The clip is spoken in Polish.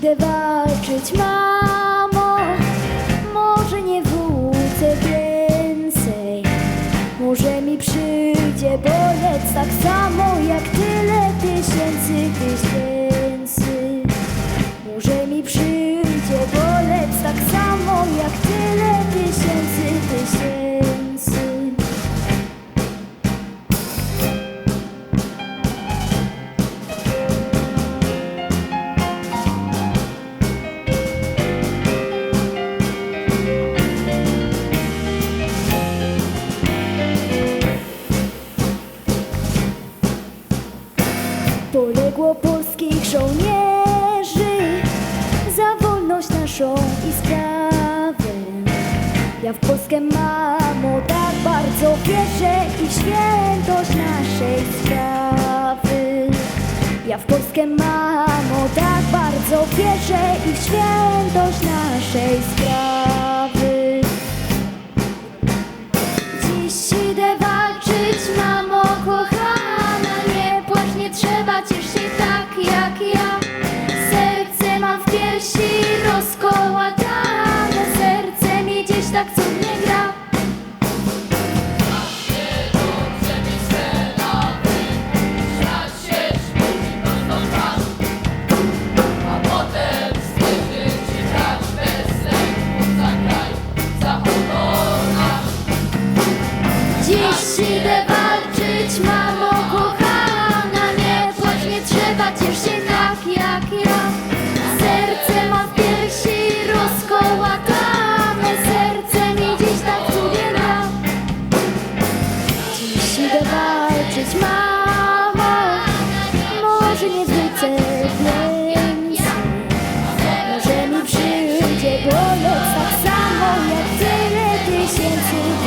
idę walczyć, mamo. Poległo polskich żołnierzy za wolność naszą i sprawę. Ja w Polskę mamo tak bardzo wierzę i świętość naszej sprawy. Ja w Polskę mamo tak bardzo wierzę i świętość naszej sprawy. Dziś Tak cudnie gra. Dziś idę walczyć, mamo kochana 要岁月兑现出。